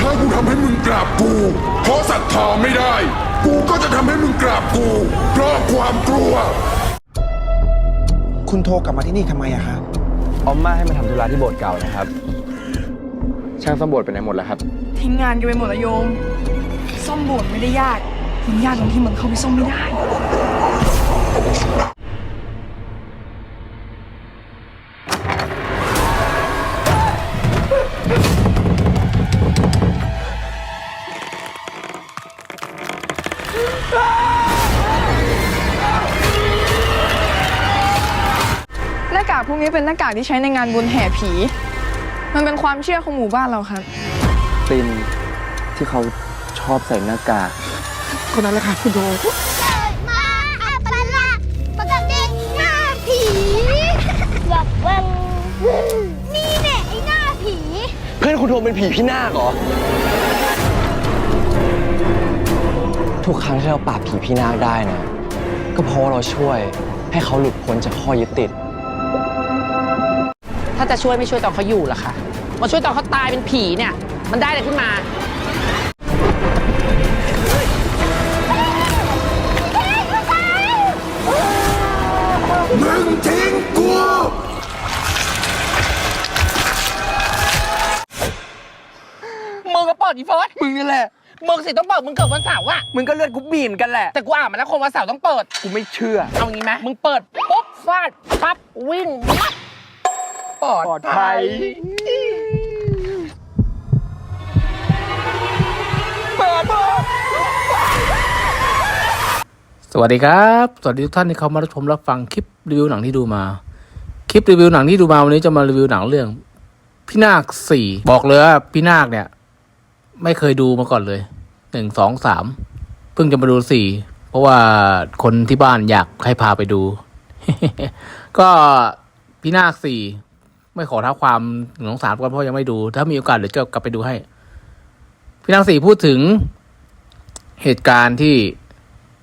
ถ้ากูทำให้มึงกราบกู เพราะศรัทธาไม่ได้ กูก็จะทำให้มึงกราบกู เพราะความกลัว คุณโทรกลับมาที่นี่ทำไมอะครับออมมาให้มาทำธุระที่โบสถ์เก่านะครับ ช่างซ่อมโบสถ์ไปไหนหมดแล้วครับ ทิ้งงานกันไปหมดแล้วโยม ซ่อมโบสถ์ไม่ได้ยาก มันยากตรงที่มันเข้าไปซ่อมไม่ได้ หน้ากากพวกนี้เป็นหน้ากากที่ใช้ในงานบุญแห่ผี มันเป็นความเชื่อของหมู่บ้านเราครับตินที่เขาชอบใส่หน้ากากคนนั้นแหละครับคุณโทรเกิดมาอัปลักษณ์ปกติหน้าผีแบบวังนี่แน่ไอ้หน้าผี เพื่อนคุณโทเป็นผีพี่นาคเหรอทุกครั้งที่เราปราบผีพี่นาคได้นะก็เพราะว่าเราช่วยให้เขาหลุดพ้นจากข้อยึดติด ถ้าจะช่วยไม่ช่วยตอนเขาอยู่ล่ะคะ มาช่วยตอนเขาตายเป็นผีเนี่ย มันได้อะไรขึ้นมามึงทิ้งกูมึงก็เปิดอีเฟิร์สมึงนี่แหละ มึงสิต้องเปิด มึงเกิดวันเสาร์อะมึงก็เลือดกูบีเหมอนกันแหละ แต่กูอ่านมาแล้วคนวันเสาร์ต้องเปิด กูไม่เชื่อ เอางี้ไหมมึงเปิดปุ๊บฟาดปั๊บวิ่งปั๊บปลอดปลอดภัย วัสดีครับ สวัสดีทุกท่านที่เข้ามารับชมรับฟังคลิปรีวิวหนังที่ดูมา คลิปรีวิวหนังที่ดูมาวันนี้จะมารีวิวหนังเรื่อง พี่นาคสี่บอกเลยว่าพี่นาคเนี่ย ไม่เคยดูมาก่อนเลยหนึ่งสองสามเพิ่งจะมาดูสี่เพราะว่าคนที่บ้านอยากให้พาไปดู ก็พี่นาคสี่ไม่ขอท้าความหนึ่งสองสามก่อนเพราะยังไม่ดู ถ้ามีโอกาสเดี๋ยวจะกลับไปดูให้ พี่นาคสี่พูดถึงเหตุการณ์ที่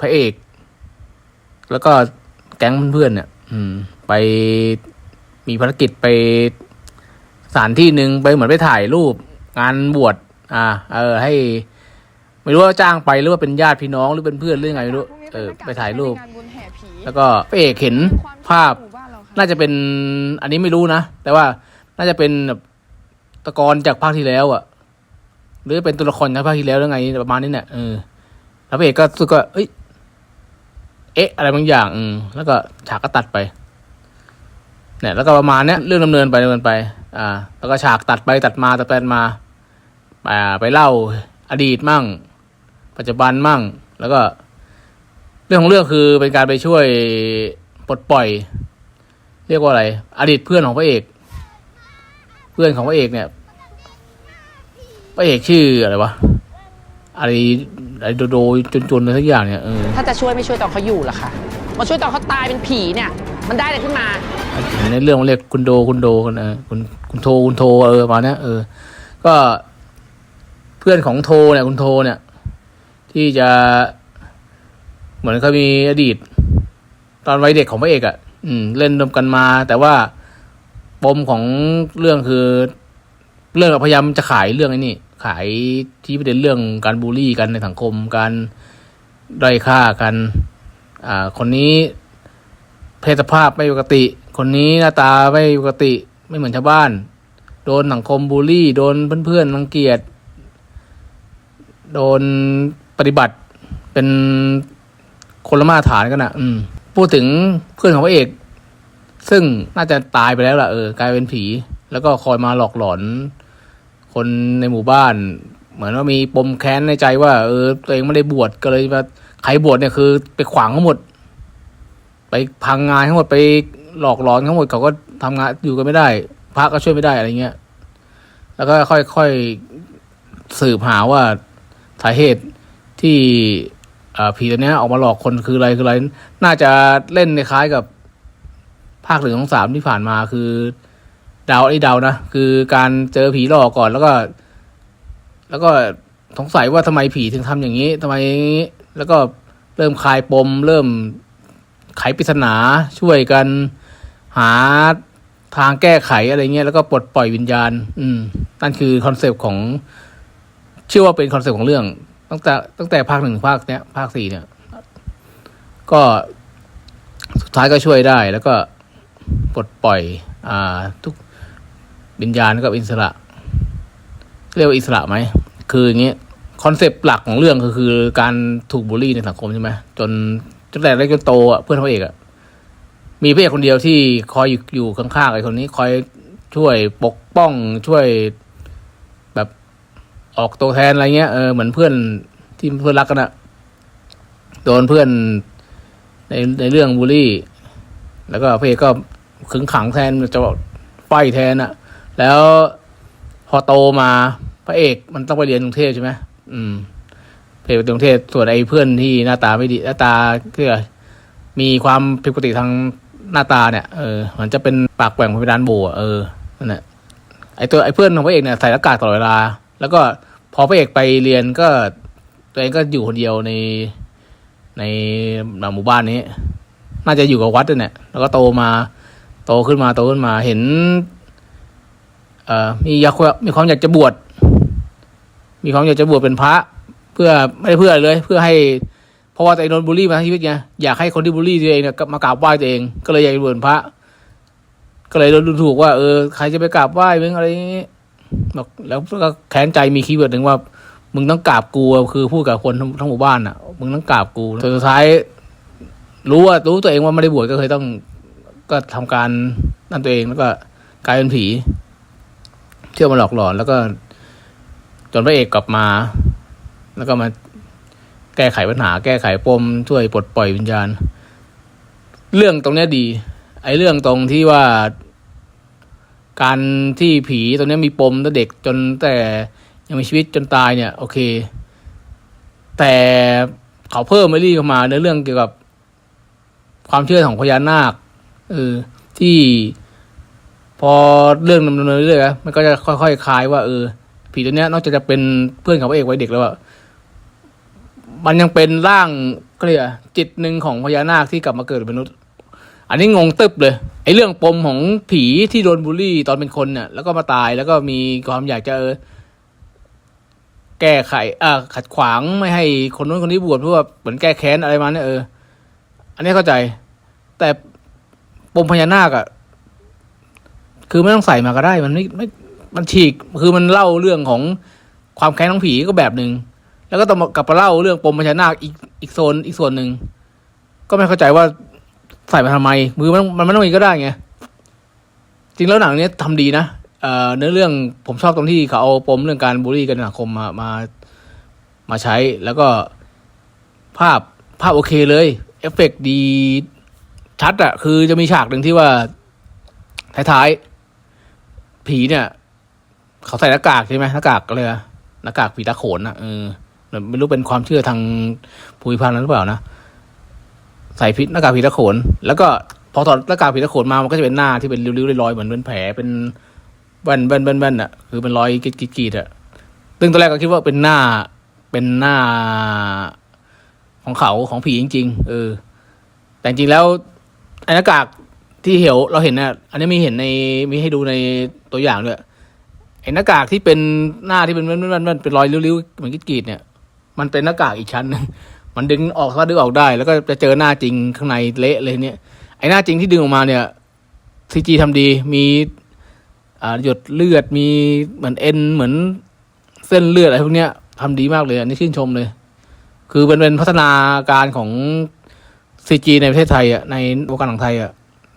พระเอก แล้วก็แก๊งเพื่อนๆเนี่ยอืม ไปมีภารกิจไปสถานที่หนึ่งไปเหมือนไปถ่ายรูป งานบวชอ่า เออ ให้ ไม่รู้ว่าจ้างไปหรือว่าเป็นญาติพี่น้องหรือเป็นเพื่อนหรือไงไม่รู้เออไปถ่ายรูป แล้วก็พระเอกเห็นภาพ น่าจะเป็น อันนี้ไม่รู้นะแต่ว่าน่าจะเป็นแบบตะกอนจากภาคที่แล้วอะหรือเป็นตัวละครจากภาคที่แล้วหรือไงประมาณนี้เนี่ยเออแล้วพระเอกก็รู้สึกว่าเอ้ย เอ๊ะ อะไรบางอย่างอืมแล้วก็ฉากก็ตัดไปเนี่ยแล้วก็ประมาณเนี้ยเรื่องดำเนินไปดำเนินไป อ่า แล้วก็ฉากตัดไปตัดมาตัดไปมาอ่าไปเล่าอดีตมั่ง ปัจจุบันมั่ง แล้วก็ เรื่องของเรื่องคือเป็นการไปช่วยปลดปล่อย เรียกว่าอะไร อดีตเพื่อนของพระเอก เพื่อนของพระเอกเนี่ยพระเอกชื่ออะไรวะ อะไรอะไรโดโดจนๆอะไรสักอย่างเนี่ยเออถ้าจะช่วยไม่ช่วยตอนเขาอยู่ล่ะคะมาช่วยตอนเขาตายเป็นผีเนี่ย มันได้อะไรขึ้นมาในเรื่องมันเรียกคุณโดคุณโดกันเออคุณคุณโทคุณโทเออประมาณเนี้ยเออ ก็ เพื่อนของโทเนี่ยคุณโทเนี่ย ที่จะ เหมือนเขามีอดีต ตอนวัยเด็กของพระเอกอะ่ะ อืม เล่นรวมกันมา แต่ว่าปมของเรื่องคือ เรื่องพยายามจะขายเรื่องไอ้นี่ ขายที่ประเด็นเรื่องการบูลลี่กันในสังคม การด้อยค่ากัน อ่า คนนี้เพศสภาพไม่ปกติ คนนี้หน้าตาไม่ปกติไม่เหมือนชาวบ้าน โดนสังคมบูลลี่ โดนเพื่อนๆรังเกียจ โดนปฏิบัติเป็นคนละมาตรฐานกันอะอืม พูดถึงเพื่อนของพระเอก ซึ่งน่าจะตายไปแล้วล่ะเออกลายเป็นผี แล้วก็คอยมาหลอกหลอน คนในหมู่บ้าน เหมือนว่ามีปมแค้นในใจว่า เออตัวเองไม่ได้บวชก็เลยมาใครบวชเนี่ยคือ ไปขวางทั้งหมด ไปพังงานทั้งหมดไปหลอกหลอนทั้งหมดเขาก็ทำงานอยู่กันไม่ได้พระก็ช่วยไม่ได้อะไรเงี้ย แล้วก็ค่อยๆสืบหาว่าสาเหตุที่ผีตัวเนี้ยออกมาหลอกคนคืออะไรคืออะไร น่าจะเล่นในคล้ายกับภาคหนึ่งของสามที่ผ่านมาคือ เดาไอ้เดานะคือการเจอผีหลอกก่อนแล้วก็ แล้วก็สงสัยว่าทำไมผีถึงทำอย่างนี้ทำไมอย่างนี้แล้วก็เริ่มคลายปม เริ่มไขปริศนาช่วยกัน หาทางแก้ไขอะไรเงี้ยแล้วก็ปลดปล่อยวิญญาณ อืมนั่นคือคอนเซปต์ของเชื่อว่าเป็นคอนเซปต์ของเรื่อง ตั้งแต่ตั้งแต่ภาคหนึ่งภาคเนี้ย ภาคสี่เนี่ย ก็สุดท้ายก็ช่วยได้ แล้วก็ปลดปล่อย อ่า ทุก วิญญาณกับอิสระ เรียกว่าอิสระไหมคืออย่างนี้คอนเซปต์หลักของเรื่องก็คือการถูกบูลลี่ในสังคมใช่ไหมจนตั้งแต่เล็กจนโตอะเพื่อนพระเอกอะมีพระเอกคนเดียวที่คอยอยู่อยู่ข้างๆไอ้คนนี้ คอยช่วยปกป้องช่วยแบบออกตัวแทนอะไรเงี้ยเออเหมือนเพื่อนที่เพื่อนรักกันอะโดนเพื่อนในในเรื่องบูลลี่ แล้วก็พระเอกก็ขึงขังแทนจะไฟแทนอะ แล้วพอโตมาพระเอกมันต้องไปเรียนกรุงเทพใช่ไหมอืมพระเอกไปกรุงเทพส่วนไอ้เพื่อนที่หน้าตาไม่ดีหน้าตาคือมีความผิดปกติทางหน้าตาเนี่ยเออมันจะเป็นปากแหว่งเป็นด้านโบเออนั่นแหละไอ้ตัวไอ้เพื่อนของพระเอกเนี่ยใส่หน้ากากตลอดเวลา แล้วก็พอพระเอกไปเรียนก็ ตัวเองก็อยู่คนเดียวในในหมู่บ้านนี้ น่าจะอยู่กับวัดด้วยเนี่ยแล้วก็โตมา โตขึ้นมาโตขึ้นมาเห็น เอ่อมีอยากมีความอยากจะบวชมีความอยากจะบวชเป็นพระ เพื่อไม่ได้เพื่ออะไรเลย เพื่อให้เพราะว่าตัวเองโดนบูลลี่มาทั้งชีวิตไงอยากให้คนที่บูลลี่ตัวเองเนี่ยมากราบไหว้ตัวเอง ก็เลยอยากจะบวชเป็นพระ ก็เลยโดนดูถูกว่าเออใครจะไปกราบไหว้มึงอะไรอย่างงี้บอกแล้วก็แค้นใจมีคีย์เวิร์ดหนึ่งว่า มึงต้องกราบกูอะคือพูดกับคนทั้งทั้งหมู่บ้านอะ มึงต้องกราบกูจนสุดท้าย รู้ว่ารู้ตัวเองว่าไม่ได้บวชก็เคยต้องก็ทำการนั่นตัวเองแล้วก็กลายเป็นผี เชื่อมาหลอกหลอน แล้วก็จนพระเอกกลับมา แล้วก็มาแก้ไขปัญหา แก้ไขปมช่วยปลดปล่อยวิญญาณ เรื่องตรงนี้ดี ไอ้เรื่องตรงที่ว่า การที่ผีตรงนี้มีปมตั้งเด็กจนแต่ยังมีชีวิตจนตายเนี่ย โอเค แต่เขาเพิ่มไม่รีเข้ามาในเรื่องเกี่ยวกับความเชื่อของพญานาคเออที่ พอเรื่องดำเนินเรื่อยๆมันก็จะค่อยๆคลายว่าเออ ผีตัวเนี้ยนอกจากจะเป็นเพื่อนของพระเอกไว้เด็กแล้วอะมันยังเป็นร่างก็เรียกอจิตหนึ่งของพญานาคที่กลับมาเกิดเป็นมนุษย์ อันนี้งงตึบเลยไอ้เรื่องปมของผีที่โดนบูลลี่ตอนเป็นคนเนี่ยแล้วก็มาตายแล้วก็มีความอยากจะเออแก้ไขอ่าขัดขวางไม่ให้คนนู้นคนนี้บวชเพื่อเหมือนแก้แค้นอะไรมาเนี่ยเออ อันนี้เข้าใจ แต่ปมพญานาคอะ คือไม่ต้องใส่มาก็ได้ มันไม่ไม่มันฉีกคือมันเล่าเรื่องของความแค้นของผีก็แบบหนึ่งแล้วก็ต้องกลับมาเล่าเรื่องปมพญานาคอีกอีกโซนอีกส่วนหนึ่งก็ไม่เข้าใจว่าใส่มาทำไม มือมันมันไม่ต้องมีก็ได้ไงจริงแล้วหนังเนี้ยทำดีนะเอ่อเนื้อเรื่องผมชอบตรงที่เขาเอาปมเรื่องการบูลลี่กันในสังคมมามามาใช้แล้วก็ภาพภาพโอเคเลย เอฟเฟกต์ดีชัดอะคือจะมีฉากหนึ่งที่ว่าท้ายๆ ผีเนี่ย เขาใส่หน้ากากใช่ไหมหน้ากากอะไรอะหน้ากากผีตาโขนอะเออไม่รู้เป็นความเชื่อทางภูมิพันธ์นั้นหรือเปล่านะใส่พิษหน้ากากผีตะโขน แล้วก็พอถอดหน้ากากผีตะโขนมา มันก็จะเป็นหน้าที่เป็นริ้วๆลอยๆเหมือนเป็นแผลเป็นแว่นแว่นแว่นแว่นอะ คือเป็นรอยกรีดๆอะซึ่งตอนแรกก็คิดว่าเป็นหน้า เป็นหน้าของเขาของผีจริง ๆ เออ แต่จริงแล้วไอ้หน้ากาก ที่เหี่ยวเราเห็นน่ะอันนี้มีเห็นในมีให้ดูในตัวอย่างด้วยไอ้หน้ากากที่เป็นหน้าที่เป็นแว่นแว่นแว่นเป็นรอยริ้วๆเหมือนกรีดเนี่ย มันเป็นหน้ากากอีกชั้นนึงมันดึงออกสามาดึงออกได้ แล้วก็จะเจอหน้าจริงข้างในเละเลยเนี่ย ไอ้หน้าจริงที่ดึงออกมาเนี่ยซีจีทำดีมีอ่าหยดเลือดมีเหมือนเอ็นเหมือนเส้นเลือดอะไรพวกเนี้ยทำดีมากเลยอันนี้ชื่นชมเลย คือเป็นเป็นพัฒนาการของซีจีในประเทศไทยอะในวงการหนังไทยอะ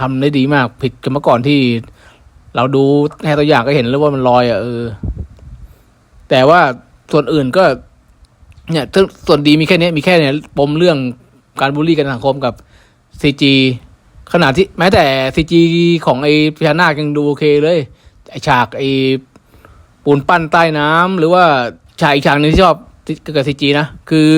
ทำได้ดีมาก ผิดกับเมื่อก่อนที่ เราดูแค่ตัวอย่างก็เห็นแล้วว่ามันลอยอะเออ แต่ว่าส่วนอื่นก็ เนี่ยส่วนดีมีแค่นี้มีแค่เนี่ยปมเรื่องการบูลลี่กันสังคมกับซีจีขนาดที่แม้แต่ซีจีของไอ้พญานาคยังดูโอเคเลยไอฉากไอปูนปั้นใต้น้ำหรือว่าฉากอีกฉากหนึงที่ชอบเกี่ยวกับซีจีนะ คือ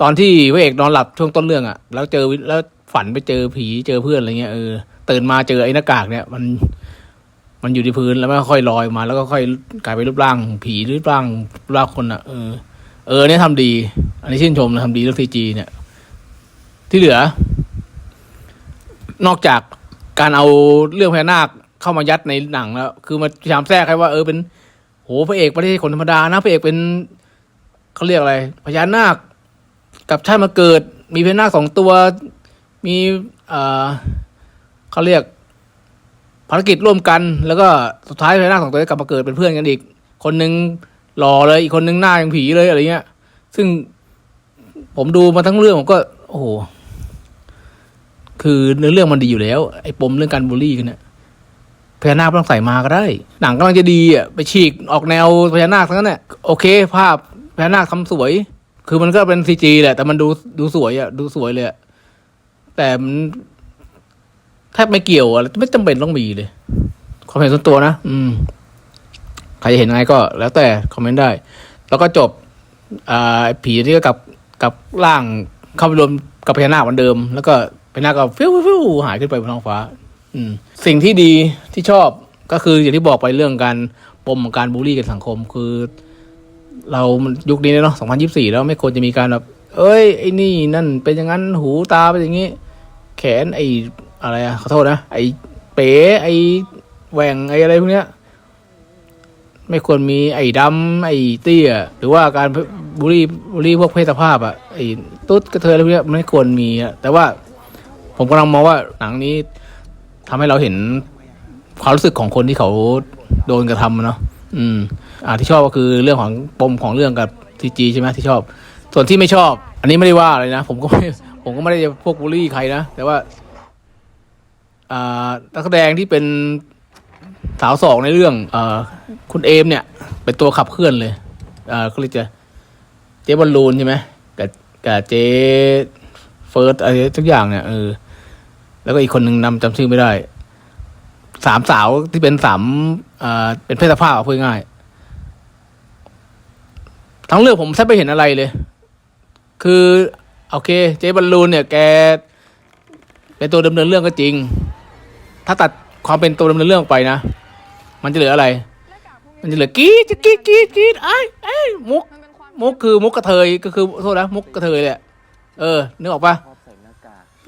ตอนที่พระเอกนอนหลับช่วงต้นเรื่องอะ่ะ แล้วเจอแล้ว ฝันไปเจอผีเจอเพื่อนอะไรเงี้ยเออตื่นมาเจอไอ้หน้ากากเนี่ย มัน มันอยู่ที่พื้นแล้วมันค่อยลอยมา แล้วก็ค่อยกลายเป็นรูปร่าง ผีหรือรูปร่างรูปร่างคนอะเออเออเนี่ยทำดี อันนี้ชื่นชมนะทำดีเรื่องซีจีเนี่ย ที่เหลือ นอกจากการเอาเรื่องพญานาคเข้ามายัดในหนังแล้วคือมาพยายามแทรกให้ว่าเออเป็นโหพระเอกไม่ใช่คนธรรมดานะพระเอกเป็นเขาเรียกอะไรพญานาคกับชาติมาเกิด มีพญานาคสองตัว มีเอ่อเขาเรียกภารกิจร่วมกัน แล้วก็สุดท้ายพญานาคสองตัวกลับมาเกิดเป็นเพื่อนกันอีก คนหนึ่งหล่อเลยอีกคนหนึ่งหน้าอยังผีเลยอะไรเงี้ย ซึ่งผมดูมาทั้งเรื่องผมก็ โอ้โหคือเนื้อเรื่องมันดีอยู่แล้ว ไอ้ปมเรื่องการบูลลี่กันเนี่ยพญานาคต้องใส่มาก็ได้ หนังกำลังจะดีอะไปฉีกออกแนวพญานาคทั้งนั้นแหละโอเค ภาพพญานาคทำสวย คือมันก็เป็นซีจีแหละแต่มันดูดูสวยอะดูสวยเลยอะ แต่มันแทบไม่เกี่ยวอะไรไม่จำเป็นต้องมีเลย ความเห็นส่วนตัวนะ อืม ใครจะเห็นยังไงก็ แล้วแต่คอมเมนต์ได้ แล้วก็จบ อ่าผีนี่ก็กลับกลับร่างเข้าไปรวมกับพญานาคเหมือนเดิม แล้วก็พญานาคก็ฟิวฟิวหายขึ้นไปบนท้องฟ้า อืม สิ่งที่ดีที่ชอบก็คืออย่างที่บอกไปเรื่องการปมของการบูลลี่กันสังคม คือ เรายุคนี้เนาะ2024แล้วไม่ควรจะมีการแบบเอ้ยไอ้นี่นั่นเป็นอย่างนั้นหูตาเป็นอย่างนี้ แขนไอ้อะไรอะขอโทษนะไอ้เป๋ไอ้แหว่งไอ้อะไรพวกเนี้ย ไม่ควรมีไอ้ดำไอ้เตี้ยหรือว่าการบูลลี่บูลลี่พวกเพศสภาพอะไอ้ตุ๊ดกระเทยอะไรพวกเนี้ยไม่ควรมีอะแต่ว่าผมกำลังมองว่าหนังนี้ทำให้เราเห็นความรู้สึกของคนที่เขาโดนกระทำอะเนาะอืม อ่าที่ชอบก็คือเรื่องของปมของเรื่องกับทีจีใช่ไหมที่ชอบ ส่วนที่ไม่ชอบ อันนี้ไม่ได้ว่าเลยนะ ผมก็ไม่ ผมก็ไม่ได้พวกบูลลี่ใครนะ แต่ว่า อ่านักแสดงที่เป็นสาวสองในเรื่องเอคุณเอมเนี่ย เป็นตัวขับเคลื่อนเลยเขาเรียกจะเจ๊บอลลูนใช่ไหมกับกับเจ๊เฟิร์สอะไรทุกอย่างเนี่ยเออแล้วก็อีกคนหนึ่งนำจำชื่อไม่ได้ สามสาวที่เป็นสามเป็นเพศสภาพพูดง่าย ทั้งเรื่องผมแทบไม่เห็นอะไรเลย คือ โอเค เจ๊บอลลูนเนี่ยแกเป็นตัวดำเนินเรื่องก็จริง ถ้าตัดความเป็นตัวดำเนินเรื่องออกไปนะ มันจะเหลืออะไร มันจะเหลือกีดจะกรีดกีดกีดไอ้ไอ้มุก มุกคือมุกกระเทยก็คือโทษนะมุกกระเทยแหละเออนึกออกปะ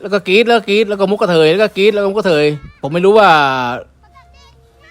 แล้วก็กีดแล้วกีดแล้วก็มุกกระเทยแล้วก็กีดแล้วก็มุกกระเทยผมไม่รู้ว่า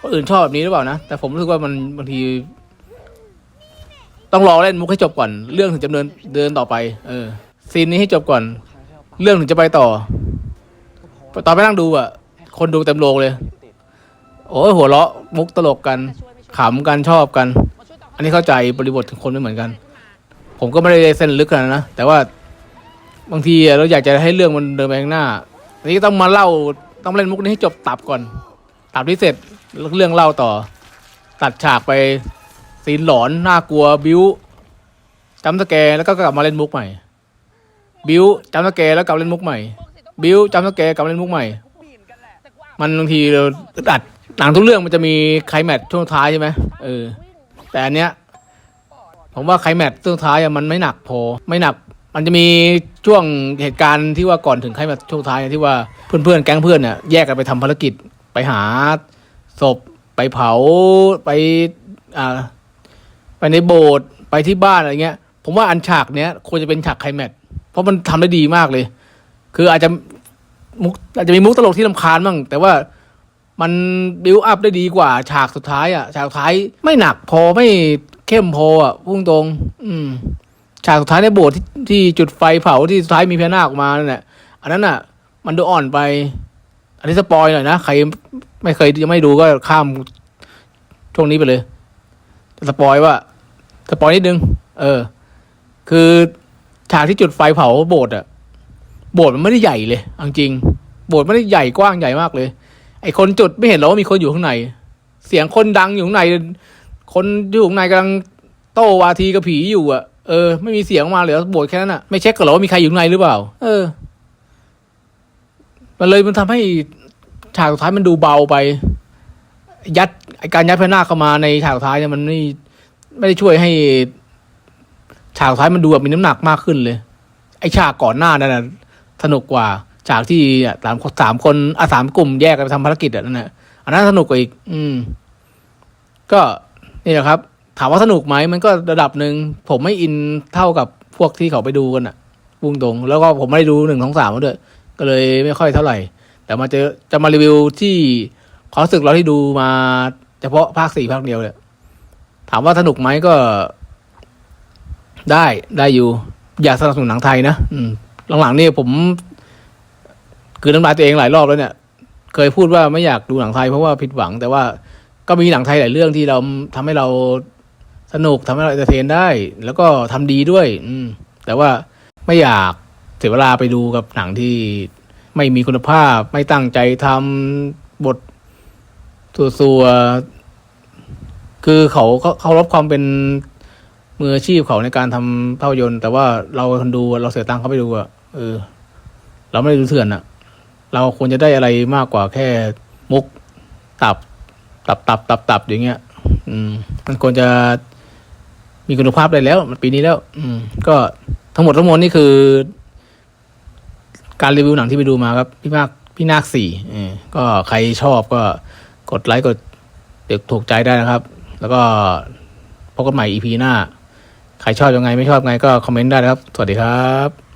คนอื่นชอบแบบนี้หรือเปล่านะแต่ผมรู้สึกว่ามันบางที ต้องรอเล่นมุกให้จบก่อน เรื่องถึงจะเดินเดินต่อไป เออ ซีนนี้ให้จบก่อน เรื่องถึงจะไปต่อ ตอนไปนั่งดูอะ คนดูเต็มโรงเลย โอ้ยหัวเราะมุกตลกกันขำกันชอบกัน อันนี้เข้าใจบริบทของคนไม่เหมือนกัน ผมก็ไม่ได้เส้นลึกขนาดนั้นนะแต่ว่าบางทีอะเราอยากจะให้เรื่องมันเดินไปข้างหน้าอันนี้ต้องมาเล่าต้องเล่นมุกนี้ให้จบตับก่อน ตับที่เสร็จแล้วเรื่องเล่าต่อ ตัดฉากไปซีนหลอนน่ากลัวบิวจำสแกร์แล้วก็กลับมาเล่นมุกใหม่ บิวจำสแกแล้วกลับเล่นมุกใหม่ บิวจำสแกกลับเล่นมุกใหม่ มันบางทีเราอึดอัดหนังทุกเรื่องมันจะมีไคลแมทช่วงท้ายใช่ไหมเออ แต่อันเนี้ย ผมว่าไคลแมทช่วงท้ายอะมันไม่หนักพอ ไม่หนัก มันจะมีช่วงเหตุการณ์ที่ว่าก่อนถึงไคลแมทช่วงท้ายที่ว่าเพื่อนๆแก๊งเพื่อนเนี่ยแยกกันไปทำภารกิจไปหาศพไปเผาไปอ่าไปในโบสถ์ไปที่บ้านอะไรเงี้ย ผมว่าอันฉากเนี้ยควรจะเป็นฉากไคลแมท ราะมันทำได้ดีมากเลย คืออาจจะมุกอาจจะมีมุกตลกที่ลำคาญบ้างแต่ว่ามันบิวอัพได้ดีกว่า ฉากสุดท้ายอะ ฉากสุดท้ายไม่หนักพอไม่เข้มพออะพุ่งตรง อืม ฉากสุดท้ายในโบสถ์ที่ที่จุดไฟเผาที่สุดท้ายมีพญานาคออกมานั่นแหละอันนั้นอะ มันดูอ่อนไป อันนี้สปอยหน่อยนะใครไม่เคยยังไม่ดูก็ข้ามช่วงนี้ไปเลยสปอยว่าสปอยนิดนึง เออ คือ ฉากที่จุดไฟเผาโบสถ์อะโบสถ์มันไม่ได้ใหญ่เลยจริง โบสถ์ไม่ได้ใหญ่กว้างใหญ่มากเลย ไอคนจุดไม่เห็นหรอว่ามีคนอยู่ข้างใน เสียงคนดังอยู่ข้างใน คนอยู่ข้างในกำลังโต้วาทีกับผีอยู่อะเออไม่มีเสียงออกมาเหลือโบสถ์แค่นั้นอะไม่เช็คกันหรอว่ามีใครอยู่ข้างในหรือเปล่า เออ มันเลยมันทำให้ฉากสุดท้ายมันดูเบาไป ยัดการยัดพญานาคเข้ามาในฉากสุดท้ายเนี่ยมันไม่ไม่ได้ช่วยให้ ฉากท้ายมันดูแบบมีน้ำหนักมากขึ้นเลย ไอฉากก่อนหน้านั่นนะสนุกกว่า ฉากที่สามสามคนอะสามกลุ่มแยกกันไปทำภารกิจอะนั่นแหละอันนั้นสนุกกว่าอีก อืม ก็นี่แหละครับ ถามว่าสนุกไหมมันก็ระดับหนึ่งผมไม่อินเท่ากับพวกที่เขาไปดูกันอะพุ่งตรงแล้วก็ผมไม่ได้ดูหนึ่งของสามมาด้วย ก็เลยไม่ค่อยเท่าไหร่ แต่มาเจอจะมารีวิวที่ความสึกเราที่ดูมา เฉพาะภาคสี่ภาคเดียวเนี่ยถามว่าสนุกไหมก็ ได้ได้อยู่ อยากสนับสนุนหนังไทยนะอืมหลังๆนี่ผมคือน้ำลายตัวเองหลายรอบแล้วเนี่ย เคยพูดว่าไม่อยากดูหนังไทยเพราะว่าผิดหวัง แต่ว่าก็มีหนังไทยหลายเรื่องที่เราทำให้เราสนุกทำให้เราเอนเตอร์เทนได้ แล้วก็ทำดีด้วย อืม แต่ว่าไม่อยากเสียเวลาไปดูกับหนังที่ไม่มีคุณภาพ ไม่ตั้งใจทำบทสัวๆคือเขาเขาเขารบความเป็น มืออาชีพเขาในการทำภาพยนตร์ แต่ว่าเราคนดูเราเสียตังค์เขาไปดูอะเออ เราไม่ได้ดูเถื่อนอะเราควรจะได้อะไรมากกว่าแค่มุกตับ ตับตับตับตับอย่างเงี้ย อืม มันควรจะมีคุณภาพได้แล้วมันปีนี้แล้ว อืม ก็ทั้งหมดทั้งมวลนี่คือ การรีวิวหนังที่ไปดูมาครับ พี่มากพี่นาคสี่ก็ใครชอบก็กดไลค์กดเดี๋ยวถูกใจได้นะครับ แล้วก็พบกันใหม่ EP หน้า ใครชอบยังไงไม่ชอบไงก็คอมเมนต์ได้นะครับ สวัสดีครับ